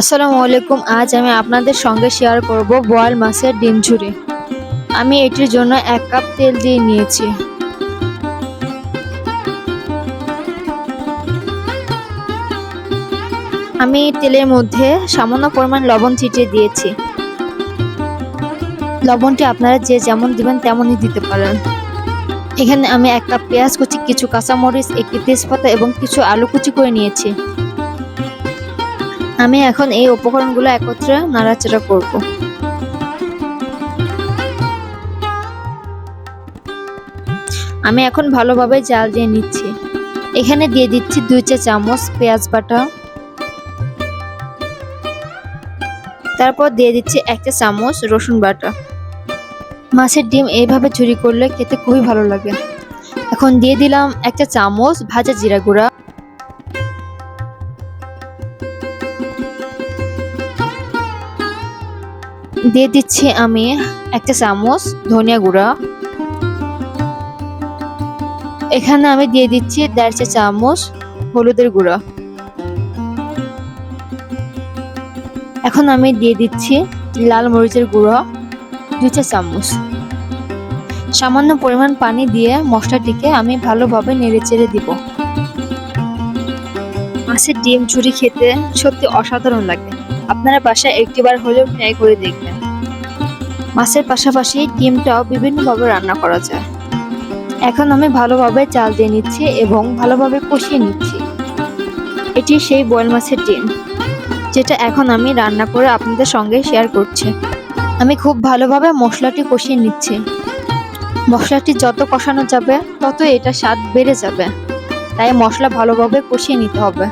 আসসালামু আলাইকুম। আজ আমি আপনাদের সঙ্গে শেয়ার করব বোয়াল মাছের ডিম ঝুরি। আমি এটির জন্য এক কাপ তেল দিয়ে নিয়েছি। আমি তেলের মধ্যে সামান্য পরিমাণ লবণ ছিটিয়ে দিয়েছি। লবণটি আপনারা যে যেমন দিবেন তেমনই দিতে পারেন। এখানে আমি এক কাপ পেঁয়াজ কুচি, কিছু কাঁচামরিচ, একটি তেজপাতা এবং কিছু আলু কুচি করে নিয়েছি। আমি এখন এই উপকরণগুলো একত্রে নাড়াচাড়া করব। আমি এখন ভালোভাবে জাল দিয়ে নিচ্ছি। এখানে দিয়ে দিচ্ছি দুই চা চামচ পেঁয়াজ বাটা। তারপর দিয়ে দিচ্ছি এক চা চামচ রসুন বাটা। মাছের ডিম এইভাবে ঝুরি করলে খেতে খুবই ভালো লাগে। এখন দিয়ে দিলাম একটা চামচ ভাজা জিরা গুঁড়া। দিয়ে দিচ্ছি আমি একটা চামচ ধনিয়া গুঁড়া। এখানে আমি দিয়ে দিচ্ছি দেড় চা চামচ হলুদের গুঁড়া। এখন আমি দিয়ে দিচ্ছি লাল মরিচের গুঁড়ো, দুই চা চামচ। সামান্য পরিমাণ পানি দিয়ে মশলাটিকে আমি ভালোভাবে নেড়ে চেড়ে দিব। মাছের ডিম, ঝুরি খেতে সত্যি অসাধারণ লাগে। আপনারা বাসায় একটিবার হলেও ট্রাই করে দেখবেন। মাছের পাশাপাশি ডিমটাও বিভিন্নভাবে রান্না করা যায়। এখন আমি ভালোভাবে চাল দিয়ে নিচ্ছি এবং ভালোভাবে কষিয়ে নিচ্ছি। এটি সেই বয়েল মাছের ডিম, যেটা এখন আমি রান্না করে আপনাদের সঙ্গে শেয়ার করছি। আমি খুব ভালোভাবে মশলাটি কষিয়ে নিচ্ছি। মশলাটি যত কষানো যাবে তত এটা স্বাদ বেড়ে যাবে। তাই মশলা ভালোভাবে কষিয়ে নিতে হবে।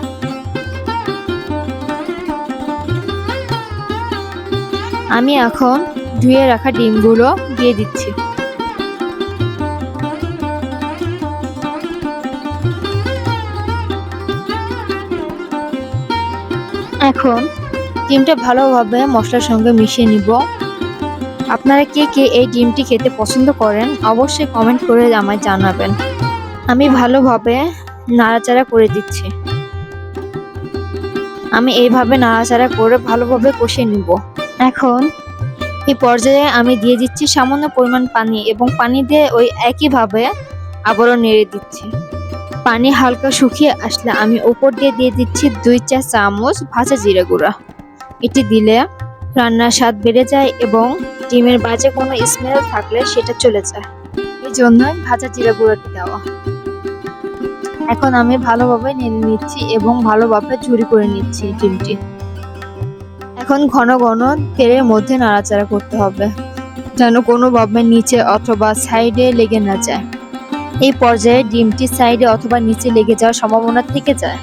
আমি এখন ধুয়ে রাখা ডিমগুলো দিয়ে দিচ্ছি। এখন ডিমটা ভালোভাবে মশলার সঙ্গে মিশিয়ে নিব। আপনারা কে কে এই ডিমটি খেতে পছন্দ করেন অবশ্যই কমেন্ট করে আমায় জানাবেন। আমি ভালোভাবে নাড়াচাড়া করে দিচ্ছি। আমি এইভাবে নাড়াচাড়া করে ভালোভাবে কষিয়ে নিব। এখন এই পর্যায়ে আমি দিয়ে দিচ্ছি সামান্য পরিমাণ পানি এবং পানি দিয়ে ওই একইভাবে আবারও নেড়ে দিচ্ছি। পানি হালকা শুকিয়ে আসলে আমি উপর দিয়ে দিয়ে দিচ্ছি দুই চা চামচ ভাজা জিরে গুঁড়া। এটি দিলে রান্নার স্বাদ বেড়ে যায় এবং ডিমের বাজে কোনো স্মেল থাকলে সেটা চলে যায়। এই জন্যই ভাজা জিরা গুঁড়াটি দেওয়া। এখন আমি ভালোভাবে নেড়ে নিচ্ছি এবং ভালোভাবে ঝুরি করে নিচ্ছি ডিমটি। এখন ঘন ঘন তেলের মধ্যে নাড়াচাড়া করতে হবে, যেন কোনোভাবে নিচে অথবা সাইডে লেগে না যায়। এই পর্যায়ে ডিমটি সাইডে অথবা নিচে লেগে যাওয়ার সম্ভাবনা থেকে যায়,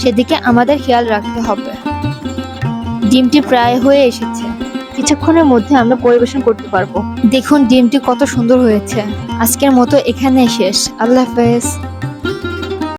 সেদিকে আমাদের খেয়াল রাখতে হবে। ডিমটি প্রায় হয়ে এসেছে, কিছুক্ষণের মধ্যে আমরা পরিবেশন করতে পারব। দেখুন, ডিমটি কত সুন্দর হয়েছে। আজকের মতো এখানেই শেষ। আল্লাহ হাফেজ।